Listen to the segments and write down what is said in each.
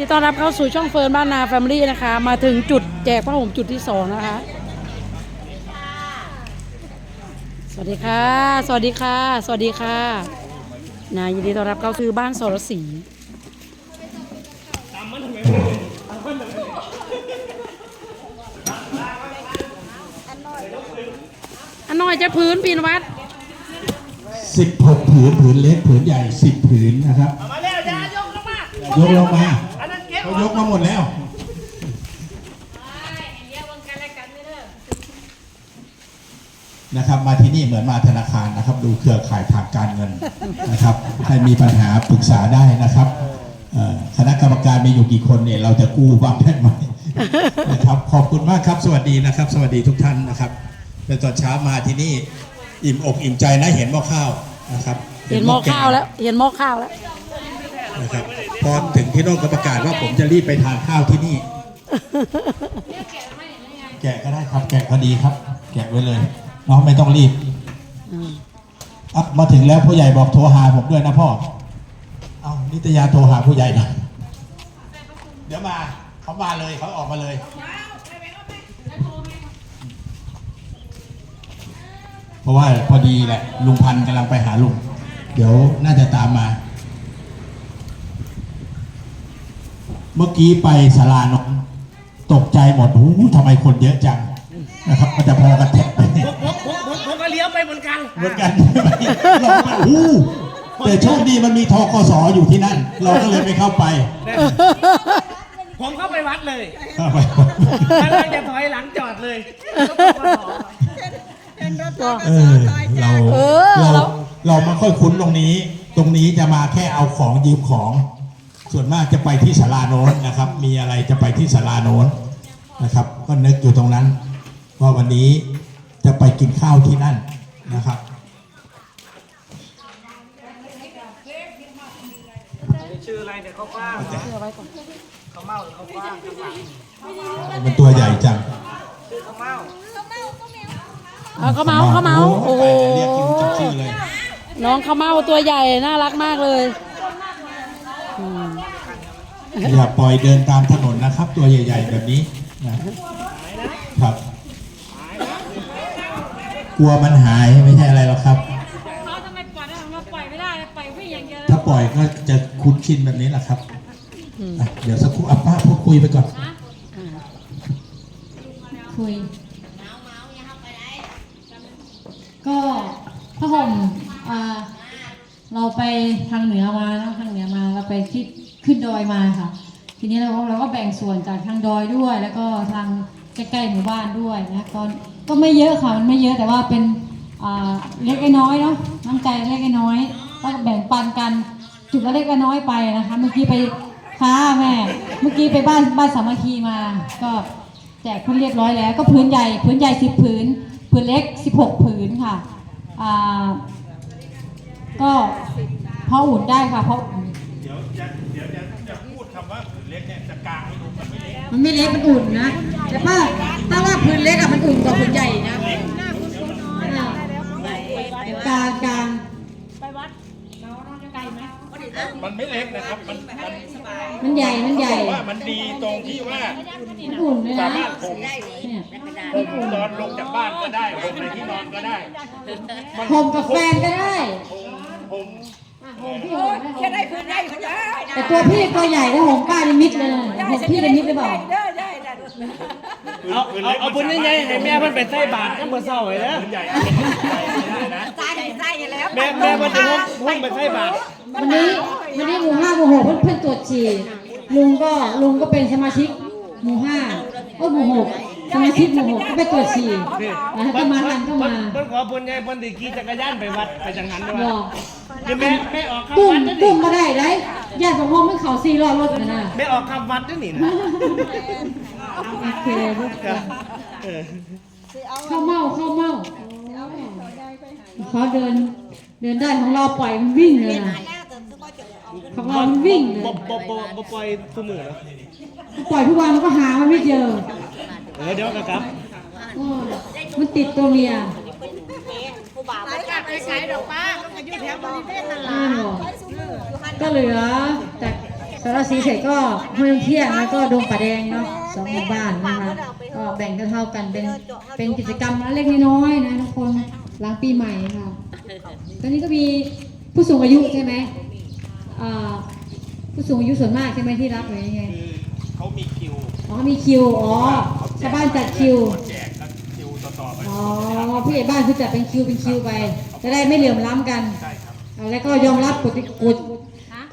ดีต้อนรับเข้าสู่ช่องเฟิร์นบ้านนาแฟมิลี่นะคะ มาถึงจุดแจกผ้าห่มจุดที่สองนะคะ สวัสดีค่ะ สวัสดีค่ะ สวัสดีค่ะนะยินดีต้อนรับเข้าสู่บ้านสรศรีอันน้อยจะพื้นปีนวัดสิบหกผืน ผืนเล็ก ผืนใหญ่สิบผืนนะครับมาแล้วอย่ายกลงมา เก็บเขายกมาหมดแล้วนะครับมาที่นี่เหมือนมาธนาคารนะครับ ดูเครือข่ายทางการเงินนะครับใครมีปัญหาปรึกษาได้นะครับเอ่อคณะกรรมการมีอยู่กี่คนเนี่ยเราจะกู้บ้างได้ไหมนะครับขอบคุณมากครับสวัสดีนะครับ สวัสดีทุกท่านนะครับเป็นตอนเช้ามาที่นี่อิ่มอกอิ่มใจนะเห็นหม้อข้าวนะครับ เห็นหม้อข้าวแล้ว เห็นหม้อข้าวแล้ว นะครับ พอถึงที่โน่นก็ประกาศว่าผมจะรีบไปทานข้าวที่นี่ แกะก็ได้ครับ แกะก็ดีครับ แกะไว้เลยน้องไม่ต้องรีบอะมาถึงแล้วผู้ใหญ่บอกโทรหาผมด้วยนะพ่อ เอานิตยาโทรหาผู้ใหญ่หน่อยเดี๋ยวมาเขามาเลยเขาออกมาเลย เพราะว่าพอดีแหละลุงพันธุ์กำลังไปหาลุง เดี๋ยวน่าจะตามมา เมื่อกี้ไปศาลานนท์ตกใจหมดโอ้โหทำไมคนเยอะจังนะครับมันจะพอกันแทะไปเนี่ยผมผมผมผมก็เลี้ยวไปเหมือนกันเหมือนกันเราก็โอ้โหแต่โชคดีมันมีทกสอยู่ที่นั่น เราก็เลยไม่เข้าไปผมเข้าไปวัดเลยเข้าไป แล้วเราจะถอยหลังจอดเลยเออเราเออเราเรา เราไม่ค่อยคุ้นตรงนี้ ตรงนี้จะมาแค่เอาของยืมของ ส่วนมากจะไปที่ศาลาโน้นนะครับ มีอะไรจะไปที่ศาลาโน้นนะครับ ก็นึกอยู่ตรงนั้น ว่าวันนี้จะไปกินข้าวที่นั่นนะครับชื่ออะไรเนี่ยเขากว้างเอาไว้ก่อนเขาเมาหรือเขากว้างข้างหลังมันตัวใหญ่จังชื่อเขาเมาเอาข้าวเมาข้าวเมาโอ้โหเรียกคิวจับชื่อเลยน้องข้าวเมาตัวใหญ่น่ารักมากเลยอืม อย่าปล่อยเดินตามถนนนะครับ ตัวใหญ่ ๆ แบบนี้นะครับ กลัวมันหายไม่ใช่อะไรหรอกครับ เขาทำไมปล่อยได้เราปล่อยไม่ได้ปล่อยวิ่งอย่างเดียวเลยถ้าปล่อยก็จะคุ้นชินแบบนี้แหละครับอะเดี๋ยวสักครู่อะป้าพูดคุยไปก่อน คุย ก็ผ้าห่มอ่าเราไปทางเหนือมานะทางเหนือมาเราไปที่ ขึ้นดอยมาค่ะ ทีนี้เราก็เราก็แบ่งส่วนจากทางดอยด้วย แล้วก็ทางใกล้ๆหมู่บ้านด้วยนะก็ก็ไม่เยอะค่ะมันไม่เยอะแต่ว่าเป็นเล็กๆน้อยเนาะน้ำใจเล็กๆน้อยก็แบ่งปันกันจุดละเล็กละน้อยไปนะคะ เมื่อกี้ไปค้าแม่ เมื่อกี้ไปบ้านบ้านสามัคคีมา ก็แจกคนเรียบร้อยแล้ว ก็พื้นใหญ่พื้นใหญ่สิบผืนผืนเล็กสิบหกผืนค่ะอ่าก็พออุ่นได้ค่ะเพราะอุ่น มันไม่เล็กมันไม่เล็กมันอุ่นนะ แต่ว่าถ้าว่าพื้นเล็กอะมันอุ่นกว่าพื้นใหญ่นะกลางกลางมันไม่เล็กนะครับ มันมันมันใหญ่ มันใหญ่ ว่ามันดีตรงที่ว่ามันอุ่นเลยสานะมารถผมเนี่ยผมนอนลงจากบ้านก็ได้ผมในที่นอนก็ได้ห่มกับแฟนก็ได้ ผมห่ม พี่ห่มแค่ได้พื้นใหญ่ก็ได้แต่ตัวพี่ตัวใหญ่แล้วห่มป้าลิมิตเลยห่มพี่ลิมิตหรือเปล่าเอาเอาเอาบุญยังไงให้แม่เพิ่นไปใส่บาตรก็เมื่อเช้าไว้แล้วใหญ่ได้นะแม่แม่เพิ่นจะหุ้มหุ้มไปใส่บาตรวันนี้วันนี้หมู่ห้าหมู่หกเพื่อนเพื่อนตรวจฉี่ลุงก็ลุงก็เป็นสมาชิกหมู่ห้าก็หมู่หกสมาชิกหมู่หกก็ไปตรวจฉี่นะก็มาทันก็มาเพิ่นขอบุญยังไงเพิ่นสิขี่จักรยานไปวัดไปจังหันด้วย บอกคือแม่แม่ออกคำตุ้มวัดด้วยตุ้นี่มมาได้ไรญาติของพ่อมันเขาสี่รอบรถเลยนะแม่ออกคำวัดด้วยนี่นะโอเคลูกเออเข้าเมาเข้าเมาเขาเดิน เดินได้ของเราปล่อยมันวิ่งเลยนะของเรามันวิ่งเลยบ่บ่บ่บ่ปล่อยซุมื้อนะปล่อยทุกวันมันก็หามันไม่เจอเออเดี๋ยวก็กลับ โอ้มันติดตัวเมีย ไปใช้ดอกป้าก็อยู่แถวบริเวณนั่นอ้าวก็เหลือแต่สารสีเสร็จก็ห้วยน้ำเที่ยงแล้วก็ดงป่าแดงเนาะสองหมู่บ้านนะคะ ก็แบ่งเท่าๆกันเป็นเป็นกิจกรรมเล็กๆน้อยๆนะทุกคนหลังปีใหม่ค่ะ ตอนนี้ก็มีผู้สูงอายุใช่ไหมอ่าผู้สูงอายุส่วนมากใช่ไหมที่รับหรือยังไงคือเขามีคิว อ๋อมีคิว อ๋อชาวบ้านจัดคิวแจกแล้วคิว ต่อๆไปอ๋อผู้ใหญ่บ้านคือจัดเป็นคิวเป็นคิวไป จะได้ไม่เหลื่อมล้ำกัน ใช่ครับอ่าแล้วก็ยอมรับกฎกฎ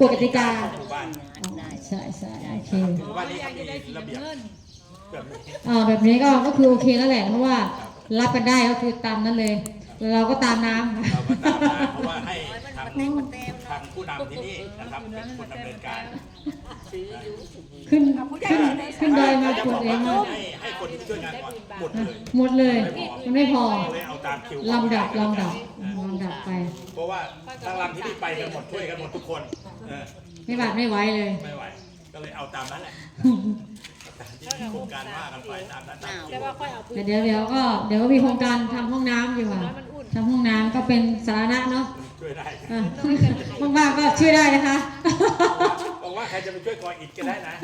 กฎกติกาหมู่บ้านอ๋อใช่ใช่โอเคหมู่บ้านนี้เขามีระเบียบแบบนี้อ่าแบบนี้ก็ก็คือโอเคแล้วแหละเพราะว่ารับกันได้ก็คือตามนั้นเลยแล้วเราก็ตามน้ำเราก็ตามมาเพราะว่าให้ทางทางผู้นำที่นี่นะครับเป็นคนดำเนินการ ขึ้นขึ้นขึ้นดอยมาปวดเองให้เนาะให้คนที่ช่วยงานก่อนหมดเลยหมดเลยมันไม่พอเลยเอาตามคิวลำดับลำดับลำดับไป เพราะว่าทางลำที่นี่ไปกันหมดช่วยกันหมดทุกคนเออไม่บาดไม่ไหวเลยไม่ไหวก็เลยเอาตามนั้นแหละตามที่โครงการว่ากันไปตามนั้นตามคิวแต่เดี๋ยวเดี๋ยวก็เดี๋ยวก็มีโครงการทำห้องน้ำอยู่ค่ะทำห้องน้ำก็เป็นสาธารณะเนาะช่วยได้อะว่างๆก็ช่วยได้นะคะ บอกว่าใครจะไปช่วยกออิฐก็ได้นะ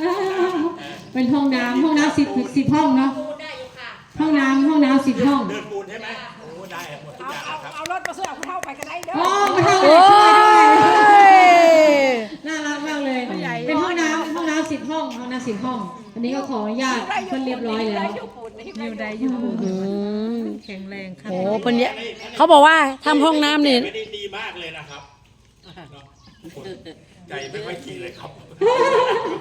เป็นห้องน้ำห้องน้ำสิบสิบห้องเนาะห้องน้ำห้องน้ำสิบห้องเดินปูนใช่ไหมโอ้ได้หมดทุกอย่างครับเอารถมาซื้อเอาผู้เท่าไปก็ได้เด้อโอ้มาเท่าเลยช่วยด้วยน่ารักมากเลยเป็นห้องน้ำห้องน้ำสิบห้องห้องน้ำสิบห้อง อันนี้ก็ขออนุญาตเพิ่นเรียบร้อยแล้วอยู่ใดอยู่อืมแข็งแรงค่ะโอ้เพิ่นเนี่ยเขาบอกว่าทำห้องน้ำนี่ไม่ได้ดีมากเลยนะครับเนาะ ใจไม่ค่อยดีเลยครับ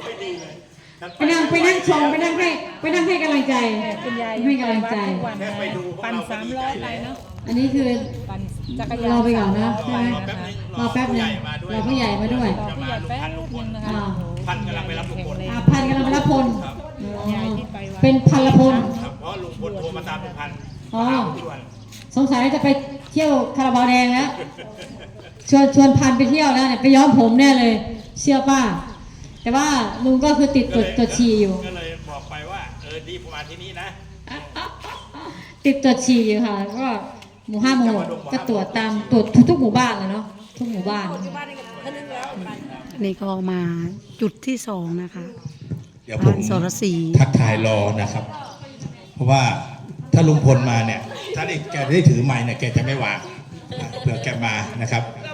ไม่ดีเลยทั้ไปนั่งไปนั่งชมไปนั่งให้ไปนั่งให้กำลังใจคุณยายให้กำลังใจทุกวันแค่ไปดูพวกปั่นเราก็สามดีร้ใจอยไปแล้ว เนาะอันนี้คือ ปั่นจักรยานรอไปก่อนนะ สามร้อยใช่ไหมไปรอแป๊บนึงรอแป๊บนึงรอผู้ใหญ่มาด้วย รอผู้ใหญ่แป๊บนึงนะคะอ่าพันกำลังไปรับลุงพลอ่าพันกำลังมารับพลครับอ๋อเป็นพันละพล ครับเพราะลุงพลโทรมาตามลุงพันอ๋อมาหาลุงชวน สงสัยจะไปเที่ยวคาราบาวแดงแล้วช วนชวนพันไปเที่ยวแล้วเนี่ยไปย้อมผมแน่เลย เชื่อป้า แต่ว่าลุงก็คือติดตรวจตรวจฉี่อยู่ ก็เลยบอกไปว่าเออดีประมาณที่นี้นะ ติดตรวจฉี่อยู่ค่ะแล้วก็หมู่ห้าหมู่หกก็ตรวจตามตรวจทุกๆหมู่บ้านเลยเนาะทุกหมู่บ้าน นี่ก็มาจุดที่สองนะคะเดี๋ยวผมบ้านสรศรี ทักทายรอนะครับ เพราะว่าถ้าลุงพลมาเนี่ย ถ้าได้แกได้ถือไม้เนี่ยแกจะไม่วางอะเผื่อแกมานะครับอ่า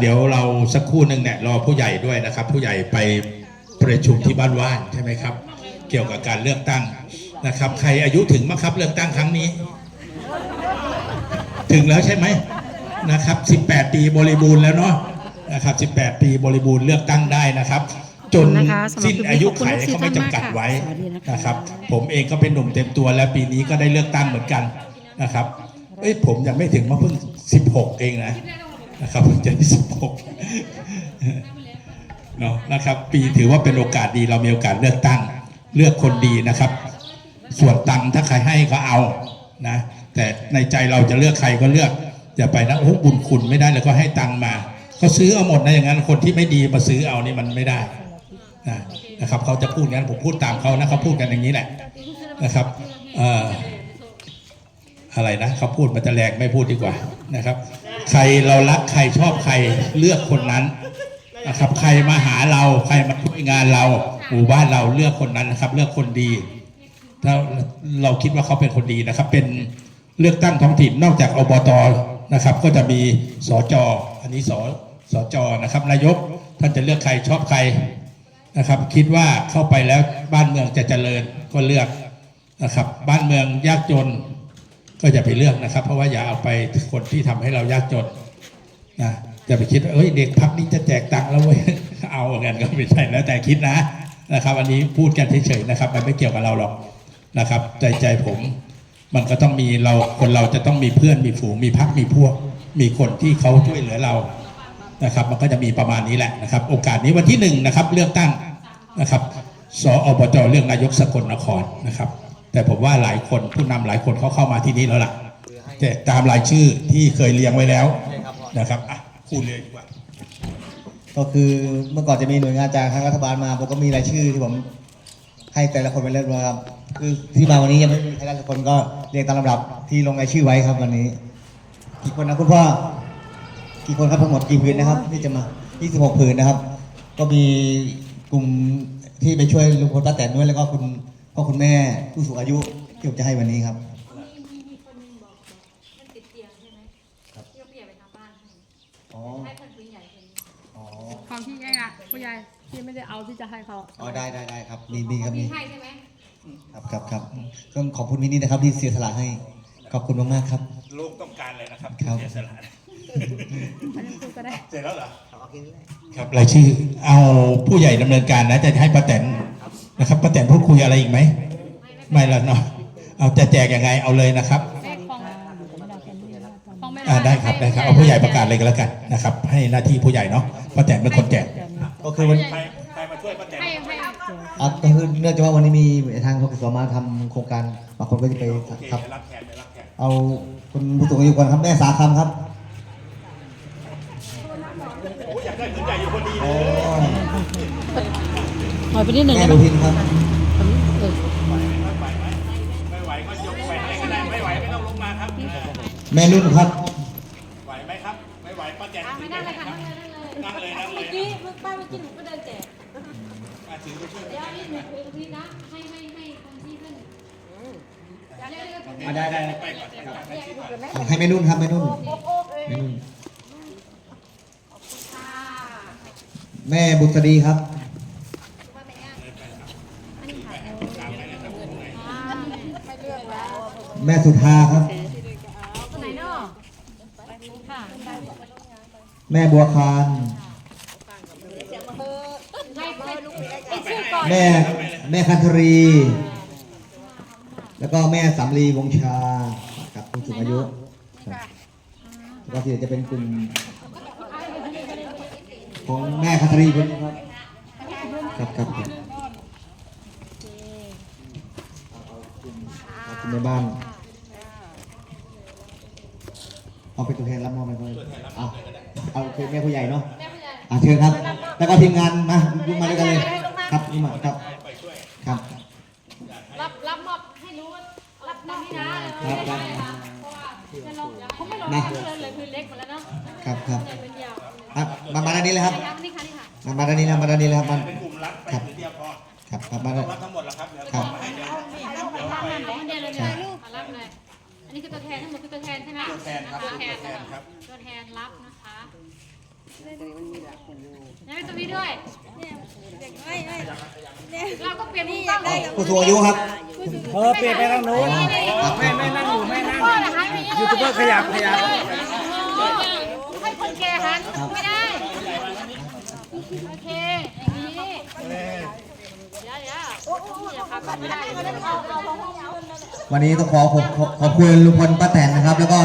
เดี๋ยวเราสักครู่หนึ่งเนี่ยรอผู้ใหญ่ด้วยนะครับ ผู้ใหญ่ไปประชุมที่บ้านว่านใช่ไหมครับ เกี่ยวกับการเลือกตั้งนะครับ ใครอายุถึงมั้งครับเลือกตั้งครั้งนี้ ถึงแล้วใช่ไหมนะครับ 18 ปีบริบูรณ์แล้วเนาะนะครับ 18 ปีบริบูรณ์เลือกตั้งได้นะครับ จนนะคะสำหรับสิ้นอายุไขคลิปนี้ขอบคุณเขาไม่จำกัดไว้สวัสดีนะคะนะครับ ผมเองก็เป็นหนุ่มเต็มตัวแล้วปีนี้ก็ได้เลือกตั้งเหมือนกันนะครับเอ้ยผมยังไม่ถึงมาเพิ่ง 16 เองนะ นะครับเพิ่งจะ16เนาะนะครับ ปีถือว่าเป็นโอกาสดีเรามีโอกาสเลือกตั้ง เลือกคนดีนะครับ ส่วนตังถ้าใครให้ก็เอานะแต่ในใจเราจะเลือกใครก็เลือกอย่าไปนะโอ้บุญคุณไม่ได้แล้วก็ให้ตังมาเขาซื้อเอาหมดนะอย่างนั้นคนที่ไม่ดีมาซื้อเอานี่มันไม่ได้นะนะครับเขาจะพูดงั้นผมพูดตามเขานะเขาพูดกันอย่างนี้แหละนะครับเอ่อ อะไรนะเขาพูดมันจะแรงไม่พูดดีกว่านะครับ ใครเรารักใครชอบใครเลือกคนนั้นนะครับ ใครมาหาเราใครมาช่วยงานเราหมู่บ้านเราเลือกคนนั้นนะครับ เลือกคนดี ถ้าเราคิดว่าเขาเป็นคนดีนะครับ เป็นเลือกตั้งท้องถิ่นนอกจากอบตนะครับ ก็จะมีสจอันนี้สสจนะครับ นายกท่านจะเลือกใครชอบใครนะครับ คิดว่าเข้าไปแล้วบ้านเมืองจะเจริญก็เลือกนะครับ บ้านเมืองยากจน ก็อย่าไปเลือกนะครับ เพราะว่าอย่าเอาไปคนที่ทำให้เรายากจนนะจะไปคิดว่าเอ้ยเด็กพักนี้จะแจกตังค์แล้วเว้ยเอาอย่างนั้นก็ไม่ใช่แล้วแต่คิดนะนะครับอันนี้พูดกันเฉยๆนะครับ มันไม่เกี่ยวกับเราหรอกนะครับ ใจใจผมมันก็ต้องมีเราคนเราจะต้องมีเพื่อนมีฝูงมีพักมีพวก มีคนที่เขาช่วยเหลือเรานะครับ มันก็จะมีประมาณนี้แหละนะครับ โอกาสนี้วันที่หนึ่งนะครับ เลือกตั้งนะครับสอบจเรื่องนายกสกลนครนะครับ แต่ผมว่าหลายคนผู้นำหลายคนเขาเข้ามาที่นี้แล้วล่ะแต่ตามรายชื่อที่เคยเรียงไว้แล้วนะครับอะพูดเลยดีกว่า ก็คือเมื่อก่อนจะมีหน่วยงานจากทางรัฐบาลมาผมก็มีรายชื่อที่ผมให้แต่ละคนไปเรียบร้อยครับคือที่มาวันนี้ยังไม่มีใครได้สักคนก็เรียงตามลำดับที่ลงรายชื่อไว้ครับวันนี้ กี่คนนะคุณพ่อกี่คนครับทั้งหมดกี่ผืนนะครับที่จะมา 26ผืนนะครับ ก็มีกกลุ่มที่ไปช่วยลุงพลป้าแตนด้วยแล้วก็คุณ พ่อคุณแม่ผู้สูงอายุที่ผมจะให้วันนี้ครับ มีมีคนนึงบอกมันติดเตียงใช่ไหมที่เราเปลี่ยนไปทางบ้านให้อ๋อ ให้คนปืนใหญ่คนนี้อ๋อของที่แกอะผู้ใหญ่ที่ไม่ได้เอาที่จะให้เขา อ๋อ ได้ได้ได้ครับ มีมีครับมีมีให้ใช่ไหม ครับครับครับก็ขอบคุณมินนี่นะครับที่เสียสละให้ ขอบคุณมากๆครับ ลูกต้องการเลยนะครับครับ เสียสละอันนี้พูดก็ได้ เสร็จแล้วเหรอ ครับรายชื่อเอาผู้ใหญ่ดำเนินการนะจะให้ป้าแตน นะครับป้าแตนพูดคุยอะไรอีกไหม ไม่แล้วเนาะเอาจะแจกยังไงเอาเลยนะครับแม่ของของไม่อ่าได้ครับได้ครับเอาผู้ใหญ่ประกาศเลยก็แล้วกันนะครับ ให้หน้าที่ผู้ใหญ่เนาะป้าแตนเป็นคนแจกก็คือวันใครใครมาช่วยป้าแตนให้ให้อะก็คือเนื่องจากว่าวันนี้มีทางทกศมาทำโครงการบางคนก็จะไปโอเคครับไปรับแขกไปรับแขกเอาคุณผู้สูงอายุก่อนครับแม่สาคำครับโอ้ยอยากได้เหมือนใหญ่อยู่พอดีเลโอ้ย หน่อยไปนิดหนึ่งแม่ได้ไหมดูพินครับเออไม่ไหวก็ยกไปให้ก็ได้ไม่ไหวไม่ต้องลงมาครับแม่นุ่นครับไหวไหมครับ ไม่ไหวป้าแตนไม่ได้เลยค่ะนั่งเลยนั่งเลยนั่งเลยนั่งเลยเมื่อกี้เมื่อป้าเมื่อกี้หนูก็เดินแจกมาถือไปช่วยเดี๋ยวนี่หนูคุยกับพี่นะ ให้ให้ให้คนที่ขึ้นเดี๋ยวเดี๋ยวเดี๋ยวผมอะได้ได้ไปก่อนไปก่อนให้ที่ก่อนให้แม่นุ่นครับแม่นุ่นแม่นุ่นแม่บุษดีครับ แม่สุธาครับ คนไหนเนาะค่ะแม่บัวคารให้ให้ไอ้ชื่อก่อนแม่แม่คันธรี แล้วก็แม่สำลีวงชากับผู้สูงอายุครับแล้วก็ที่เหลือจะเป็นกลุ่มของแม่คันธรีคนนี้ครับครับครับครับเอาคุณแม่บ้าน เอาเป็นตัวแทนรับมอบไปเลยเอาเอาคือแม่ผู้ใหญ่เนาะอะเชิญครับ แล้วก็ทีมงานมาลุกมาด้วยกันเลย ครับนี่มาครับครับ รับรับมอบให้รู้ว่ารับรับนี่นะเออได้เลยค่ะเพราะว่าจะลงเขาไม่ลงมาเลยเลยคือเล็กหมดแล้วเนาะครับครับใหญ่เป็นยาวอะมามาด้านนี้เลยครับครับนี่ค่ะนี่ค่ะมามาด้านนี้นะมาด้านนี้เลยครับมันเป็นกลุ่มรับไปครับถือเดียวพอครับครับมาต้ด้าอน แทนทั้งหมดคือตัวแทนใช่ไหมตัวแทนครับตัวแทนตัวแทนครับ ตัวแทนรับนะคะยังไม่ตรงนี้ด้วยเราก็เปลี่ยนมุมกล้องผู้สูงอายุครับเออเปลี่ยนไปทางนู้นแม่แม่นั่งอยู่แม่นั่งพ่อนะคะไม่ยูทูบเบอร์ขยับขยับให้คนแก่หันไม่ได้ โอเค อย่างนี้ เดี๋ยวเดี๋ยวโอ้โหอย่าพักไม่ได้เอาเอาเอา วันนี้ต้องขอขอบขอบขอบคุณลุงพลป้าแตนนะครับ แล้วก็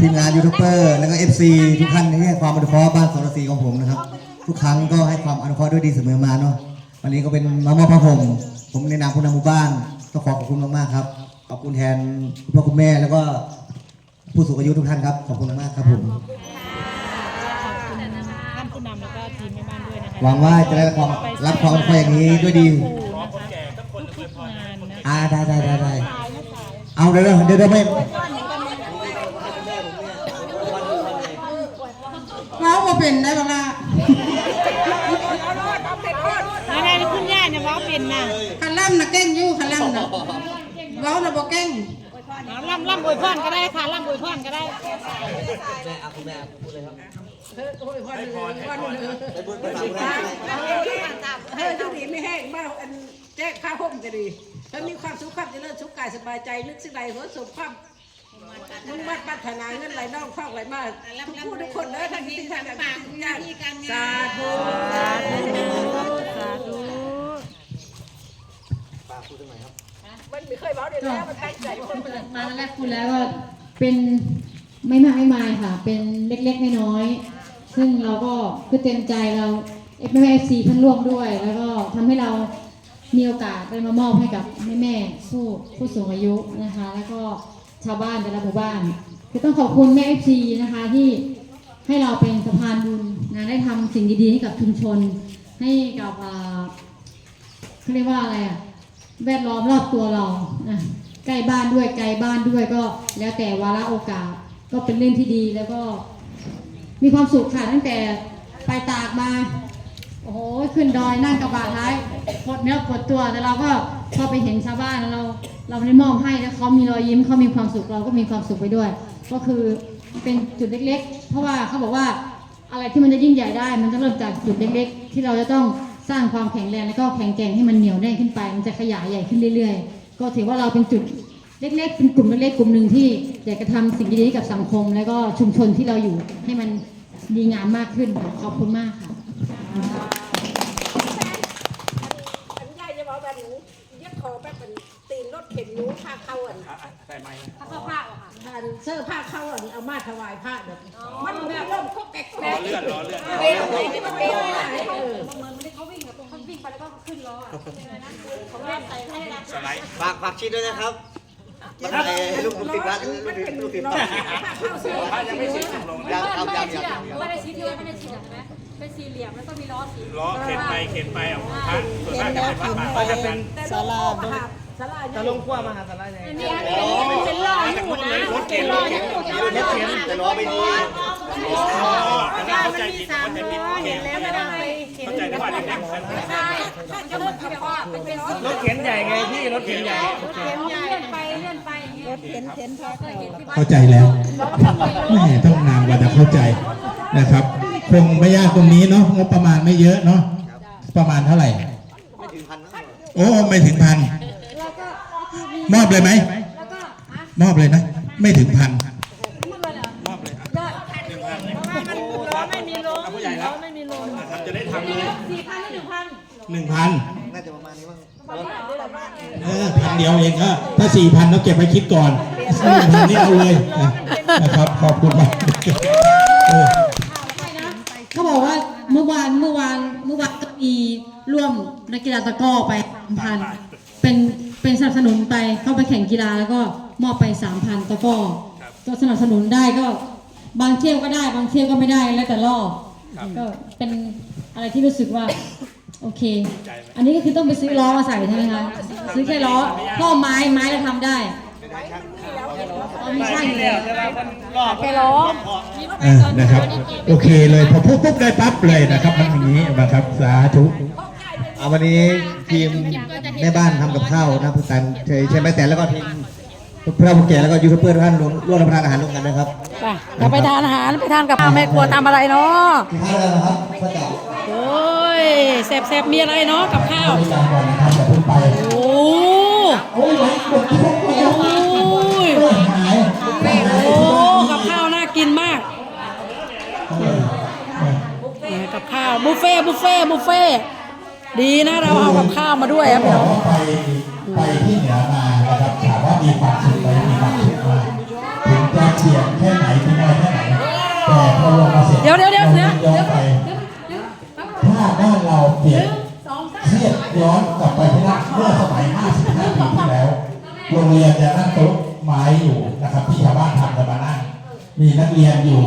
ทีมงานยูทูบเบอร์แล้วก็ FC ทุกท่านที่ให้ความอนุเคราะห์บ้านสรศรีของผมนะครับ ทุกครั้งก็ให้ความอนุเคราะห์ด้วยดีเสมอมาเนาะวันนี้ก็เป็นมามอบผ้าห่มผมในนามผู้นำหมู่บ้านต้องขอขอบคุณมากๆครับขอบคุณแทนคุณพ่อคุณแม่แล้วก็ผู้สูงอายุทุกท่านครับขอบคุณมากๆครับผมท่านผู้นำแล้วก็ทีมแม่บ้านด้วยนะคะหวังว่าจะได้รับความรับความอนุเคราะห์อย่างนี้ด้วยดีทุกๆงานนะ อ่าได้ได้ได้ได้เอาเดี๋ยวเดี๋ยวเดี๋ยวเดี๋ยวไม่เราก็เป็นได้บ้างละอะไรคุณย่าเนี่ยว่าเป็นนะคันล่ำนะเก่งอยู่คันล่ำนะเว้านะบ่เก่งล่ำล่ำอวยพรก็ได้ค่ะล่ำอวยพรก็ได้แม่พูดเลยครับเฮ้ยทุกทีไม่แห้งบ้าอันแจ้งข้าห่มก็ดี แล้มีความสุขความเจริญสุขกายสบายใจนึกสิ่งใดหัวสมความมุ่งมั่นปรารถนาเงินไหลน่องคล่องไหลมาทุกผู้ทุกคนเลยทั้งที่ทางการทุกอย่างสาธุสาธุมาแรกคุณแล้วว่าเป็นไม่มากไม่มายค่ะ เป็นเล็กๆน้อยๆซึ่งเราก็คือเต็มใจเราเอฟแม่เอฟซีท่านร่วมด้วย แล้วก็ทำให้เรา มีโอกาสได้มามอบให้กับแม่แม่ๆผู้ผู้สูงอายุนะคะ แล้วก็ชาวบ้านแต่ละหมู่บ้านคือต้องขอบคุณแม่เอฟซีนะคะที่ให้เราเป็นสะพานบุญนะได้ทำสิ่งดีๆให้กับชุมชน ให้กับอ่าเขาเรียกว่าอะไรอะแวดล้อมรอบตัวเรานะใกล้บ้านด้วยไกลบ้านด้วยก็แล้วแต่วาระโอกาสก็เป็นเรื่องที่ดีแล้วก็มีความสุขค่ะตั้งแต่ไปตากมา โอ้โหขึ้นดอยนั่งกระบะท้ายปวดเนื้อปวดตัวแต่เราก็พอไปเห็นชาวบ้านแล้วเรา เราได้มอบให้แล้วเขามีรอยยิ้มเขามีความสุขเราก็มีความสุขไปด้วย ก็คือเป็นจุดเล็ก ๆ เพราะว่าเขาบอกว่าอะไรที่มันจะยิ่งใหญ่ได้ มันต้องเริ่มจากจุดเล็ก ๆ ที่เราจะต้องสร้างความแข็งแรงแล้วก็แข็งแกร่งให้มันเหนียวแน่นขึ้นไป มันจะขยายใหญ่ขึ้นเรื่อย ๆ ก็ถือว่าเราเป็นจุดเล็กๆ เป็นกลุ่มเล็กๆกลุ่มหนึ่งที่อยากจะทำสิ่งดีๆกับสังคม แล้วก็ชุมชนที่เราอยู่ให้มันดีงามมากขึ้นขอบคุณมากค่ะ อันยายจะบอกว่าหนูยัดคอแบบเป็นตี นรถเข็นหนูพาเข้าอันใส่ไม้ถ้าเข้าผ้าอะทานเสื้อผ้าเข้าอันเอามาถวายพระแบบมันมีร่มเขาแก๊กแก๊กเลือดล้อเลือดเร็วเลยที่มันเร็วไหนเออสไลด์ฝากฝากชีดด้วยนะครับมันไอ้ลูกลูกติดรักลูกติดลูกติดน้องรักผ้าเข้าเสื้อยังไม่สิ้นลงยังครับยังยังยังไม่ได้ชี้ที่ว่าไม่ได้ชี้ใช่ไหมเป็นสี่เหลี่ยมแล้วก็มีล้อสีล้อเข็นไปเข็นไปอะพระส่วนมากจะเป็นพระป่าก็จะเป็นแต่ลงโอ้มหา สลาจะลงขั้วมาหาสไลด์อันนี้มันเป็นล้ออยู่นะรถเข็นรถเข็นรถเข็นแต่ล้อไม่ดีอ๋อเข้าใจผิดเข้าใจผิดเข็นแล้วไม่ได้เข้าใจว่าเด็กๆคันใช่ก็รถที่แบบว่าเป็นเป็นรถเข็นใหญ่ไงพี่รถเข็นใหญ่เลื่อนไปเลื่อนไปอย่างเงี้ยรถเข็นเข็นพอเคยเห็นที่บ้านเข้าใจแล้วแม่ต้องนานกว่าจะเข้าใจนะครับคงไม่ยากตรงนี้เนาะงบประมาณไม่เยอะเนาะประมาณเท่าไหร่ไม่ถึงพันนะโอ้ไม่ถึงพัน มอบเลยไหม แล้วก็อะมอบเลยนะ ไม่ถึงพันมอบเลยยอดหนึ่งพันล้อไม่มีลมผู้ใหญ่แล้วทำจะได้ทำเลยสี่พันหรือหนึ่งพันหนึ่งพันน่าจะประมาณนี้มั้งเออพันเดียวเองก็ถ้าสี่พันเราเก็บไว้คิดก่อนหนึ่งพันนี่เอาเลยนะครับขอบคุณมากเออเขาบอกว่าเมื่อวานเมื่อวานเมื่อวานก็มีร่วมนักกีฬาตะกร้อไปพันเป็นเป็นสนั บสนุนไปเข้าไปแข่งกีฬาแล้วก็มอบไปสามพันตะกร้อก็สนับสนุนได้ก็บางเที่ยวก็ได้ บางเที่ยวก็ไม่ได้แล้วแต่รอบก็เป็นอะไรที่รู้สึกว่าโอเค อันนี้ก็คือต้องไปซื้อล้อมาใส่ใช่ไหมคะซื้อแค่ล้อพ่อไม้ไม้เราทำได้อ๋อไม่ใช่เลยไปล้อเออนะครับ โอเคเลยพอพูดปุ๊บได้ปั๊บเลยนะครับมันอย่างนี้นะครับสาธุ เอาวันนี้ทีมแม่บ้านทำกับข้าวนะผู้การเฉยใช่ไหมแต่แล้วก็ทีมพระผู้แก่แล้วก็ยูทูบเบอร์ทุกท่านร่วมร่วมรับประทานอาหารร่วมกันนะครับไปเราไปทานอาหารไปทานกับข้าวแม่ครัวทำอะไรเนาะกินข้าวแล้วนะครับก็จะโอ้ยแซ่บๆมีอะไรเนาะกับข้าวบริการก่อนนะครับอย่าเพิ่งไปโอ้โอ้ยหลังกดทุกคนแล้วโอ้ยหายโอ้กับข้าวน่ากินมากเออเออแหมกับข้าวบุฟเฟ่ต์บุฟเฟ่ต์บุฟเฟ่ต์ ดีนะเราเอากับข้าวมาด้วยครับพี่น้องไปไปที่เหนือมานะครับถามว่ามีความสุขไหมมีความสุขมากถึงจะเฉียดแค่ไหนถึงอะไรแค่ไหนแต่พอลงมาเสร็จเดี๋ยวเดี๋ยวเดี๋ยวเดี๋ยวราย้อนไปถ้าบ้านเราเปลี่ยนเครียดย้อนกลับไปที่นั่นเมื่อสมัย 55 ปีที่แล้ว โรงเรียนจะนั่งโต๊ะไม้อยู่นะครับที่ชาวบ้านทำกันมานั่งมีนักเรียนอยู่